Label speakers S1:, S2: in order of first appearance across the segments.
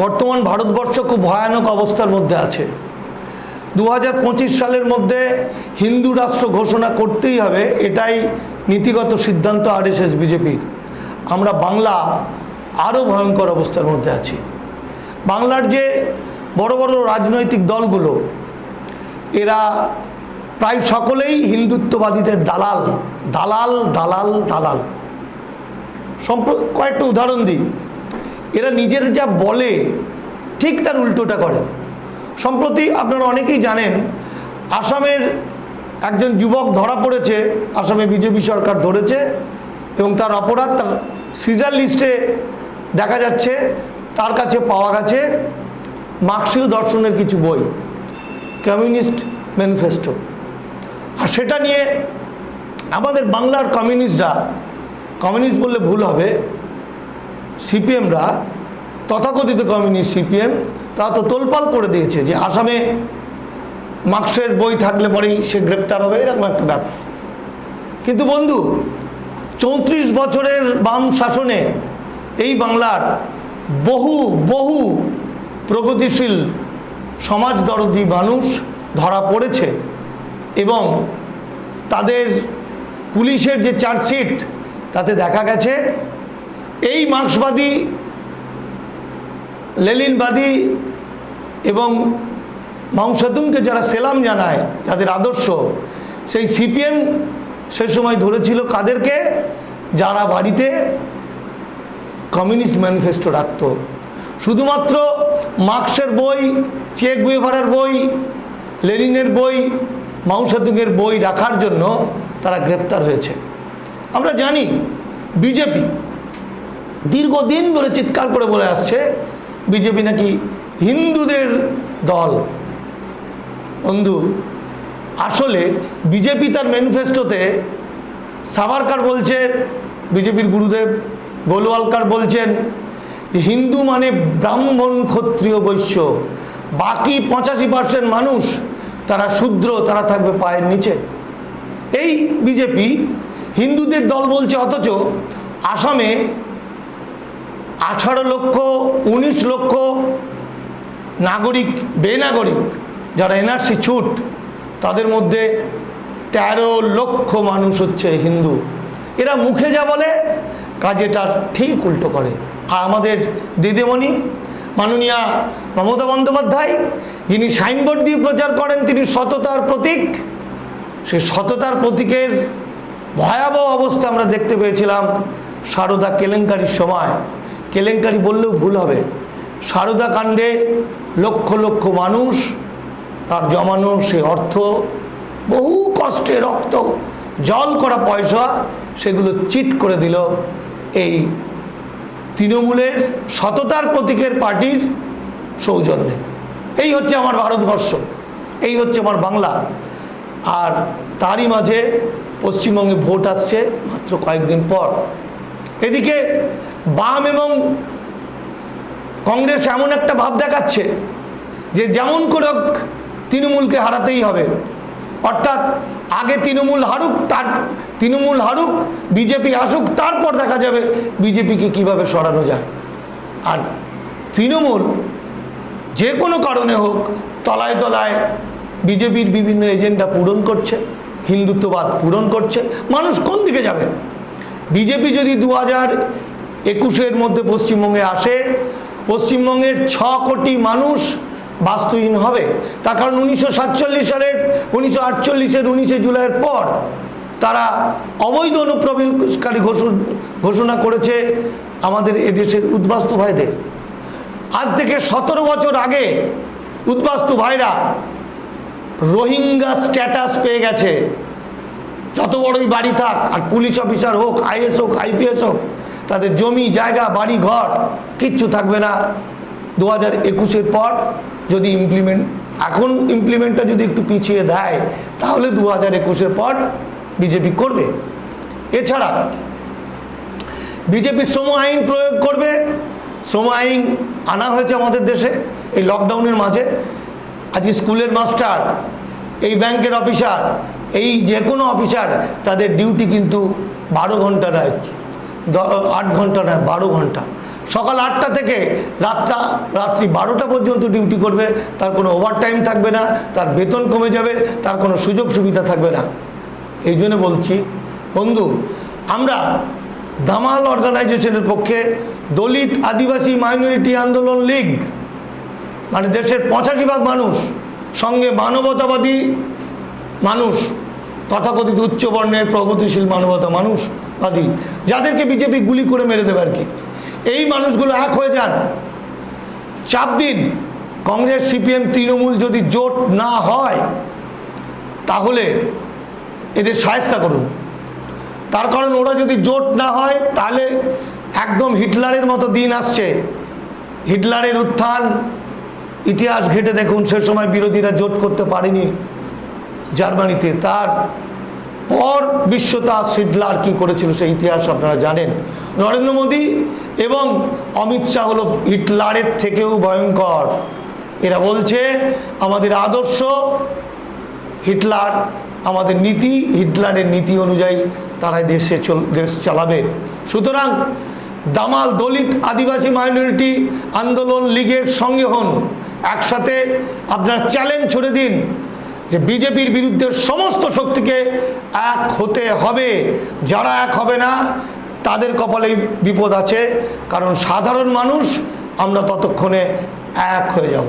S1: বর্তমান ভারতবর্ষ খুব ভয়ানক অবস্থার মধ্যে আছে। দু হাজার পঁচিশ সালের মধ্যে হিন্দু রাষ্ট্র ঘোষণা করতেই হবে, এটাই নীতিগত সিদ্ধান্ত আরএসএস, বিজেপির। আমরা বাংলা আরও ভয়ঙ্কর অবস্থার মধ্যে আছি। বাংলার যে বড় বড় রাজনৈতিক দলগুলো, এরা প্রায় সকলেই হিন্দুত্ববাদীদের দালাল দালাল দালাল দালাল। সম্প কয়েকটা উদাহরণ দিই। এরা নিজের যা বলে, ঠিক তার উল্টোটা করে। সম্প্রতি আপনারা অনেকেই জানেন, আসামের একজন যুবক ধরা পড়েছে, আসামে বিজেপি সরকার ধরেছে, এবং তার অপরাধ তার সিজার লিস্টে দেখা যাচ্ছে, তার কাছে পাওয়া গেছে মার্ক্সীয় দর্শনের কিছু বই, কমিউনিস্ট ম্যানিফেস্টো। আর সেটা নিয়ে আমাদের বাংলার কমিউনিস্টরা, কমিউনিস্ট বললে ভুল হবে সিপিএমরা, তথাকথিত কমিউনিস্ট সিপিএম, তারা তো তোলপাল করে দিয়েছে যে আসামে মার্কসের বই থাকলে পরেই সে গ্রেপ্তার হবে, এরকম একটা ব্যাপার। কিন্তু বন্ধু, চৌত্রিশ বছরের বাম শাসনে এই বাংলার বহু বহু প্রগতিশীল সমাজ দরদি মানুষ ধরা পড়েছে এবং তাদের পুলিশের যে চার্জশিট, তাতে দেখা গেছে এই মার্ক্সবাদী লেলিনবাদী এবং মাংসাতুংকে যারা সেলাম জানায়, যাদের আদর্শ, সেই সিপিএম সে সময় ধরেছিল কাদেরকে? যারা বাড়িতে কমিউনিস্ট ম্যানিফেস্টো রাখত। শুধুমাত্র মার্ক্সের বই, চেক গুয়েভারের বই, লেনিনের বই মাউসাতুংয়ের বই রাখার জন্য তারা গ্রেপ্তার হয়েছে। আমরা জানি, বিজেপি দীর্ঘদিন ধরে চিৎকার করে বলে আসছে, বিজেপি নাকি হিন্দুদের দল। বন্ধু, আসলে বিজেপি তার ম্যানিফেস্টোতে সাভারকার বলছে বিজেপির গুরুদেব গোলওয়ালকার বলছেন যে হিন্দু মানে ব্রাহ্মণ ক্ষত্রিয় বৈশ্য। বাকি পঁচাশি পার্সেন্ট মানুষ তারা শূদ্র, তারা থাকবে পায়ের নিচে। এই বিজেপি হিন্দুদের দল বলছে, অথচ আসামে আঠারো লক্ষ, উনিশ লক্ষ নাগরিক, বেনাগরিক যারা এনআরসি ছুট, তাদের মধ্যে তেরো লক্ষ মানুষ হচ্ছে হিন্দু। এরা মুখে যা বলে কাজেটা ঠিক উল্টো করে। আর আমাদের দিদিমণি, মাননীয়া মমতা বন্দ্যোপাধ্যায়, যিনি সাইনবোর্ড দিয়ে প্রচার করেন, তিনি সততার প্রতীক। সেই সততার প্রতীকের ভয়াবহ অবস্থা আমরা দেখতে পেয়েছিলাম সারদা কেলেঙ্কারির সময়। কেলেঙ্কারি বললেও ভুল হবে। সারদা কাণ্ডে লক্ষ লক্ষ মানুষ, তার জমানো সে অর্থ, বহু কষ্টে রক্ত, জল করা পয়সা, সেগুলো চিট করে দিল এই তৃণমূলের সততার প্রতীকের পার্টির সৌজন্যে। এই হচ্ছে আমার ভারতবর্ষ, এই হচ্ছে আমার বাংলা। আর তারই মাঝে পশ্চিমবঙ্গে ভোট আসছে মাত্র কয়েকদিন পর। এদিকে বাম এবং কংগ্রেস এমন একটা ভাব দেখাচ্ছে যে যেমন করে তৃণমূলকে হারাতেই হবে। অর্থাৎ আগে তৃণমূল হারুক, তার তৃণমূল হারুক, বিজেপি আসুক, তারপর দেখা যাবে বিজেপিকে কীভাবে সরানো যায়। আর তৃণমূল যে কোনো কারণে হোক তলায় তলায় বিজেপির বিভিন্ন এজেন্ডা পূরণ করছে, হিন্দুত্ববাদ পূরণ করছে। মানুষ কোন দিকে যাবে? বিজেপি যদি দু হাজার একুশের মধ্যে পশ্চিমবঙ্গে আসে। পশ্চিমবঙ্গের ছ কোটি মানুষ বাস্তুহীন হবে। তার কারণ উনিশশো সাতচল্লিশ সালের, উনিশশো আটচল্লিশের, উনিশে জুলাইয়ের পর তারা অবৈধ অনুপ্রবেশকারী ঘোষণ করেছে আমাদের এদেশের উদ্বাস্তু ভাইদের। আজ থেকে সতেরো বছর আগে উদ্বাস্তু ভাইরা রোহিঙ্গা স্ট্যাটাস পেয়ে গেছে। যত বড়ই বাড়ি থাক, আর পুলিশ অফিসার হোক, আইএস হোক, আইপিএস হোক তাদের জমি, জায়গা, বাড়ি, ঘর কিচ্ছু থাকবে না। দু হাজার একুশের পর যদি ইমপ্লিমেন্ট এখন ইমপ্লিমেন্টটা যদি একটু পিছিয়ে দেয়, তাহলে দু হাজার একুশের পর বিজেপি করবে। এছাড়া বিজেপি শ্রম আইন প্রয়োগ করবে। শ্রম আইন আনা হয়েছে আমাদের দেশে, এই লকডাউনের মাঝে। আজকে স্কুলের মাস্টার, এই ব্যাংকের অফিসার এই যে কোনো অফিসার তাদের ডিউটি কিন্তু বারো ঘণ্টা দ- আট ঘণ্টা নয়, বারো ঘণ্টা। সকাল আটটা থেকে রাতটা, রাত্রি বারোটা পর্যন্ত ডিউটি করবে, তার কোনো ওভারটাইম থাকবে না, তার বেতন কমে যাবে, তার কোনো সুযোগ সুবিধা থাকবে না। এই জন্য বলছি, বন্ধু, আমরা দামাল অর্গানাইজেশনের পক্ষে দলিত আদিবাসী মাইনরিটি আন্দোলন লীগ মানে দেশের পঁচাশি ভাগ মানুষ, সঙ্গে মানবতাবাদী মানুষ তথাকথিত উচ্চবর্ণের প্রগতিশীল মানবতা মানুষবাদী যাদেরকে বিজেপি গুলি করে মেরে দেবে আর কি। এই মানুষগুলো এক হয়ে যান। চাপ দিন। কংগ্রেস, সিপিএম, তৃণমূল যদি জোট না হয়, তাহলে এদের সায়স্তা করুন। তার কারণ ওরা যদি জোট না হয়, তাহলে একদম হিটলারের মতো দিন আসছে। হিটলারের উত্থান, ইতিহাস ঘেটে দেখুন, সে সময় বিরোধীরা জোট করতে পারেনি। জার্মানিতে তার পর বিশ্বতাজ হিটলার কি করেছিল সেই ইতিহাস আপনারা জানেন। নরেন্দ্র মোদী এবং অমিত শাহ হলো হিটলারের থেকেও ভয়ঙ্কর। এরা বলছে, আমাদের আদর্শ হিটলার, আমাদের নীতি, হিটলারের নীতি অনুযায়ী তারা দেশে চল, দেশ চালাবে। সুতরাং দামাল দলিত আদিবাসী মাইনরিটি আন্দোলন লীগের সঙ্গে হন। একসাথে আপনার চ্যালেঞ্জ ছুড়ে দিন। যে বিজেপির বিরুদ্ধে সমস্ত শক্তিকে এক হতে হবে। যারা এক হবে না, তাদের কপালে বিপদ আছে, কারণ সাধারণ মানুষ আমরা ততক্ষণে এক হয়ে যাব।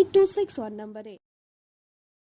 S2: eight two six one নাম্বারে